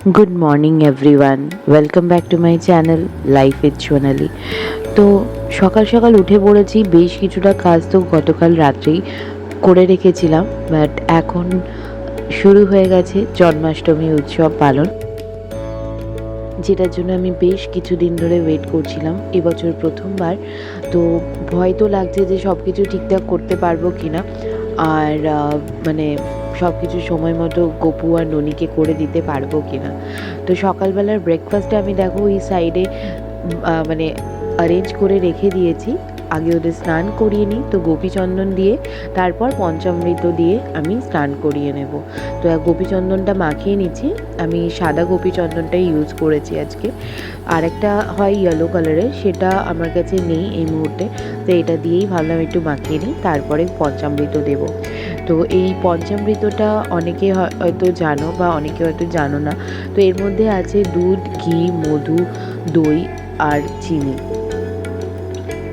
Good morning everyone welcome back to my channel life is Sonali তো সকাল সকাল উঠে পড়েছি, বেশ কিছুটা কাজ তো গতকাল রাত্রেই করে রেখেছিলাম বাট এখন শুরু হয়ে গেছে জন্মাষ্টমী উৎসব পালন, যেটার জন্য আমি বেশ কিছুদিন ধরে ওয়েট করছিলাম, এবছর প্রথমবার। তো ভয় তো লাগছে যে সব কিছু ঠিকঠাক করতে পারব কি না আর মানে সব কিছু সময় মতো গপু আর ননিকে করে দিতে পারব কি না তো সকালবেলার ব্রেকফাস্টে আমি দেখো ওই সাইডে মানে অ্যারেঞ্জ করে রেখে দিয়েছি। আগে ওদের স্নান করিয়ে নিই, তো গোপীচন্দন দিয়ে, তারপর পঞ্চামৃত দিয়ে আমি স্নান করিয়ে নেব। তো গোপীচন্দনটা মাখিয়ে নিচ্ছি। আমি সাদা গোপীচন্দনটাই ইউজ করেছি আজকে। আর একটা হয় ইয়েলো কালারের সেটা আমার কাছে নেই এই মুহূর্তে। তো এটা দিয়েই ভাবলাম একটু মাখিয়ে নিই, তারপরে পঞ্চামৃত দেব। তো এই পঞ্চামৃতটা অনেকে হয়- হয়তো জানো বা অনেকে হয়তো জানো না। তো এর মধ্যে আছে দুধ, ঘি, মধু, দই আর চিনি।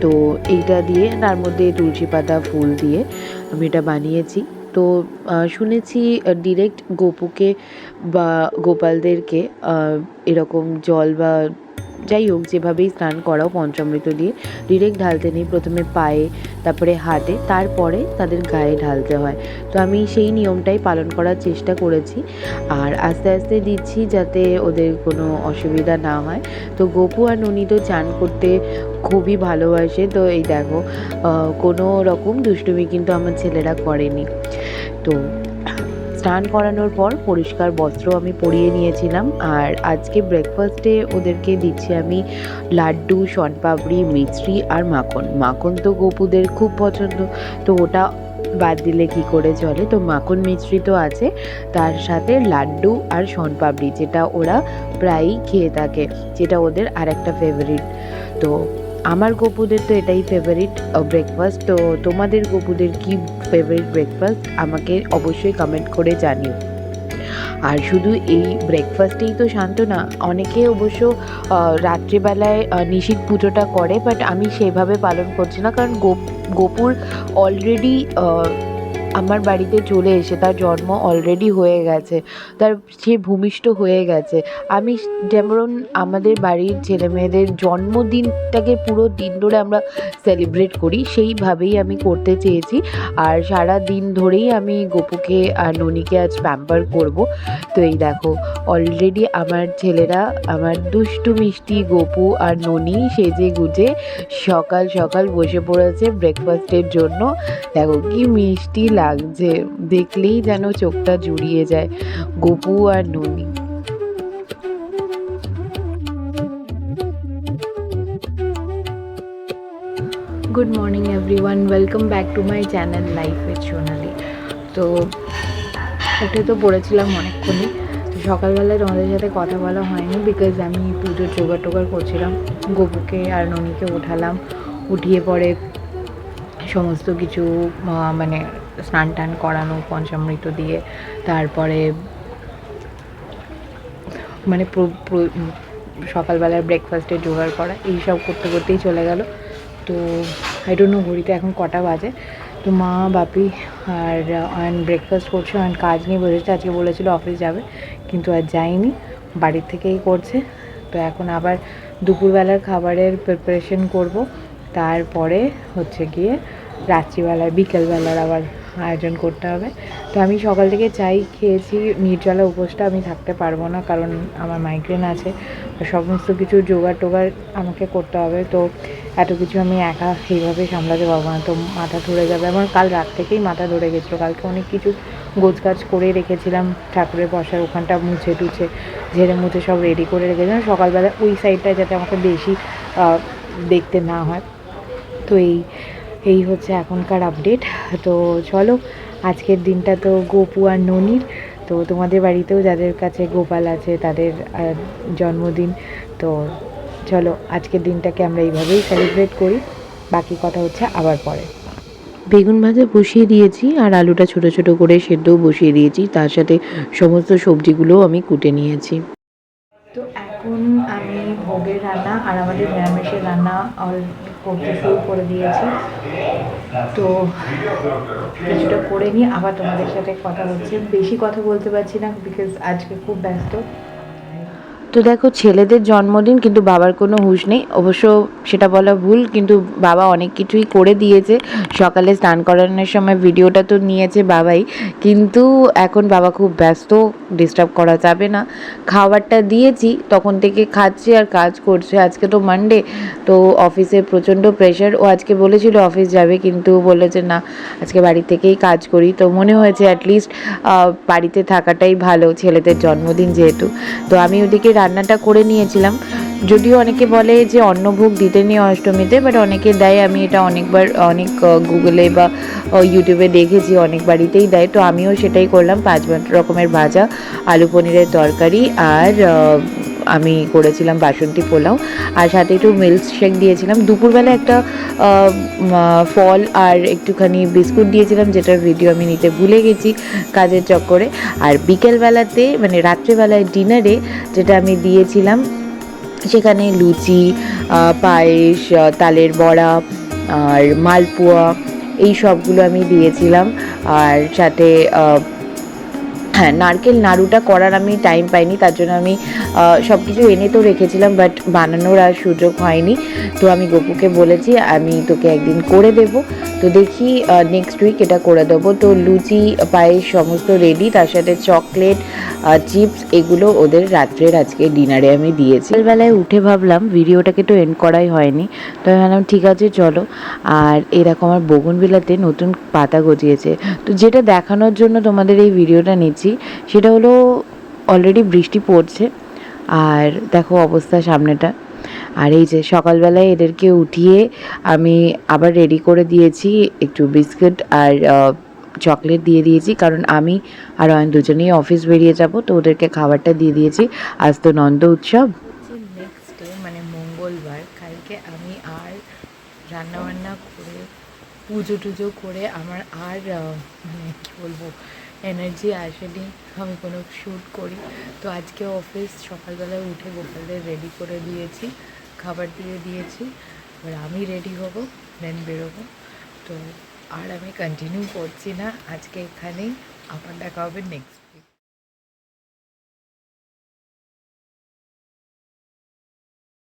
তো এইটা দিয়ে, তার মধ্যে তুলসী পাতা, ফুল দিয়ে আমি এটা বানিয়েছি। তো শুনেছি ডিরেক্ট গোপুকে বা গোপালদেরকে এরকম জল বা যাই হোক, যেভাবেই স্নান করাও পঞ্চামৃত দিয়ে ডিরেক্ট ঢালতে নেই। প্রথমে পায়ে, তারপরে হাতে, তারপরে তাদের গায়ে ঢালতে হয়। তো আমি সেই নিয়মটাই পালন করার চেষ্টা করেছি। আর আস্তে আস্তে দিচ্ছি যাতে ওদের কোনো অসুবিধা না হয়। তো গপু আর ননি তো চান করতে খুবই ভালোবাসে। তো এই দেখো কোনো রকম দুষ্টুমি কিন্তু আমার ছেলেরা করেনি। তো স্নান করানোর পর পরিষ্কার বস্ত্র আমি পরিয়ে নিয়েছিলাম। আর আজকে ব্রেকফাস্টে ওদেরকে দিচ্ছি আমি লাড্ডু, শনপাপড়ি মিষ্টি আর মাখন। মাখন তো গপুদের খুব পছন্দ। তো ওটা বাদ দিলে কি করে চলে? তো মাখন মিষ্টি তো আছে। তার সাথে লাড্ডু আর শনপাপড়ি, যেটা ওরা প্রায়ই খেয়ে থাকে, যেটা ওদের আর একটা ফেভারিট তো আমার গপুদের তো এটাই ফেভারিট ব্রেকফাস্ট তো তোমাদের গপুদের কি ফেভারিট ব্রেকফাস্ট আমাকে অবশ্যই কমেন্ট করে জানিও। আর শুধু এই ব্রেকফাস্টেই তো শান্ত না, অনেকে অবশ্য রাত্রিবেলায় নিশিক পুজোটা করে বাট আমি সেভাবে পালন করছি না, কারণ গোপ, গোপুর অলরেডি আমার বাড়িতে চলে এসে তার জন্ম অলরেডি হয়ে গেছে। তার সে ভূমিষ্ঠ হয়ে গেছে। আমি যেমন আমাদের বাড়ির ছেলে মেয়েদের জন্মদিনটাকে পুরো দিন ধরে আমরা সেলিব্রেট করি, সেইভাবেই আমি করতে চেয়েছি। আর সারা দিন ধরেই আমি গোপুকে আর ননিকে আজ প্যাম্পার করব। তো এই দেখো অলরেডি আমার ছেলেরা, আমার দুষ্টু মিষ্টি গোপু আর ননি সেজে গুজে সকাল সকাল বসে পড়েছে ব্রেকফাস্টের জন্য। দেখো কি মিষ্টি লাগছে, দেখলেই যেন চোখটা জুড়িয়ে যায়, গপু আর Noni. Good morning everyone welcome back to my channel life with Sonali তো উঠে তো পড়েছিলাম অনেকক্ষণই তো সকালবেলায় তোমাদের সাথে কথা বলা হয়নি বিকজ আমি পুজোর জোগাড় টোগাড় করছিলাম। গপুকে আর ননিকে উঠালাম উঠিয়ে পরে সমস্ত কিছু মানে স্নান টান করানো, পঞ্চামৃত দিয়ে, তারপরে মানে সকালবেলার ব্রেকফাস্টের জোগাড় করা এইসব করতে করতেই চলে গেল। তো আই ডোন্ট নো ঘড়িতে এখন কটা বাজে। তো মা, বাপি আর অয়ন ব্রেকফাস্ট করছে অয়ন কাজ নিয়ে বসেছে, আজকে বলেছিল অফিস যাবে, কিন্তু আর যায়নি, বাড়ির থেকেই করছে। তো এখন আবার দুপুরবেলার খাবারের প্রিপারেশন করব, তারপরে হচ্ছে গিয়ে রাত্রিবেলায়, বিকেলবেলার আবার আয়োজন করতে হবে। তো আমি সকাল থেকে চাই খেয়েছি নির্জলা উপোসটা আমি থাকতে পারব না কারণ আমার মাইগ্রেন আছে। সমস্ত কিছু জোগাড় টোগাড় আমাকে করতে হবে। তো এত কিছু আমি একা সেইভাবে সামলাতে পারব না। তো মাথা ধরে যাবে। আমার কাল রাত থেকেই মাথা ধরে গেছিল। কালকে অনেক কিছু গোছগাছ করে রেখেছিলাম। ঠাকুরের বসার ওখানটা মুছে টুছে, ঝেড়ে মুছে সব রেডি করে রেখেছিলাম। সকালবেলা ওই সাইডটা যাতে আমাকে বেশি দেখতে না হয়। তো এই এই হচ্ছে এখনকার আপডেট তো চলো আজকের দিনটা তো গোপু আর ননির। তো তোমাদের বাড়িতেও যাদের কাছে গোপাল আছে তাদের জন্মদিন। তো চলো আজকের দিনটাকে আমরা এইভাবেই সেলিব্রেট করি। বাকি কথা হচ্ছে আবার পরে। বেগুন ভাজা বসিয়ে দিয়েছি আর আলুটা ছোট ছোট করে সেদ্ধও বসিয়ে দিয়েছি। তার সাথে সমস্ত সবজিগুলোও আমি কুটে নিয়েছি। তো এখন আমি ভোগের রান্না আর আমাদের নিরামিষের রান্না অল করতে শুরু করে দিয়েছি। তো কিছুটা করে নিয়ে আবার তোমাদের সাথে কথা হচ্ছে বেশি কথা বলতে পারছি না বিকজ আজকে খুব ব্যস্ত। তো দেখো, ছেলেদের জন্মদিন কিন্তু বাবার কোনো হুঁশ নেই। অবশ্য সেটা বলা ভুল, কিন্তু বাবা অনেক কিছুই করে দিয়েছে। সকালে স্নান করানোর সময় ভিডিওটা তো নিয়েছে বাবাই। কিন্তু এখন বাবা খুব ব্যস্ত ডিস্টার্ব করা যাবে না। খাবারটা দিয়েছি, তখন থেকে খাচ্ছে আর কাজ করছে। আজকে তো মানডে তো অফিসে প্রচণ্ড প্রেশার ও আজকে বলেছিল অফিস যাবে, কিন্তু বলেছে না, আজকে বাড়ি থেকেই কাজ করি। তো মনে হয়েছে অ্যাটলিস্ট বাড়িতে থাকাটাই ভালো, ছেলেদের জন্মদিন যেহেতু। তো আমি ওদিকে রান্নাটা করে নিয়েছিলাম। যদিও অনেকে বলে যে অন্নভোগ দিতে নেই অষ্টমীতে বাট অনেকে দেয়। আমি এটা অনেকবার, অনেক গুগলে বা ইউটিউবে দেখেছি, অনেক বাড়িতেই দেয়। তো আমিও সেটাই করলাম। পাঁচ রকমের ভাজা, আলু পনিরের তরকারি আর আমি করেছিলাম বাসন্তী পোলাও আর সাথে একটু মিল্ক শেক দিয়েছিলাম। দুপুরবেলা একটা ফল আর একটুখানি বিস্কুট দিয়েছিলাম, যেটার ভিডিও আমি নিতে ভুলে গেছি কাজের চক্করে। আর বিকেলবেলাতে মানে রাত্রেবেলায় ডিনারে যেটা আমি দিয়েছিলাম, সেখানে লুচি পায়েস তালের বড়া আর মালপোয়া, এই সবগুলো আমি দিয়েছিলাম। আর সাথে হ্যাঁ নারকেল নাড়ুটা করার আমি টাইম পাইনি, তার জন্য আমি সব কিছু এনে তো রেখেছিলাম বাট বানানোর আর সুযোগ হয়নি। তো আমি গপুকে বলেছি, আমি তোকে একদিন করে দেব। তো দেখি নেক্সট উইক এটা করে দেবো। তো লুচি, পায়েস সমস্ত রেডি তার সাথে চকলেট চিপস এগুলো ওদের রাত্রের আজকে ডিনারে আমি দিয়েছি। বেলায় উঠে ভাবলাম ভিডিওটাকে তো এন্ড করাই হয়নি। তো আমি ভাবলাম, ঠিক আছে, চলো। আর এরকম আমার বগুনবিলাতে নতুন পাতা গজিয়েছে। তো যেটা দেখানোর জন্য তোমাদের এই ভিডিওটা নিচ্ছি সেটা হলো অলরেডি বৃষ্টি পড়ছে, আর দেখো অবস্থা সামনেটা। আর এই যে সকালবেলায় এদেরকে উঠিয়ে আমি আবার রেডি করে দিয়েছি একটু বিস্কুট আর চকলেট দিয়ে দিয়েছি, কারণ আমি আর অয়ন দুজনেই অফিস বেরিয়ে যাব, তো ওদেরকে খাবারটা দিয়ে দিয়েছি। আজ তো নন্দ উৎসব। নেক্সট ডে মানে মঙ্গলবার, কালকে আমি আর রান্না বান্না করে, পুজো টুজো করে আমার আর মানে কী বলব এনার্জি আসেনি আমি কোনো শ্যুট করি। তো আজকে অফিস সকালবেলায় উঠে গোপালদের রেডি করে দিয়েছি, খাবার দিয়ে দিয়েছি। এবার আমি রেডি হব দেন বেরোবো। তো আর আমি কন্টিনিউ করছি না, আজকে এখানেই আপনার দেখা হবে নেক্সট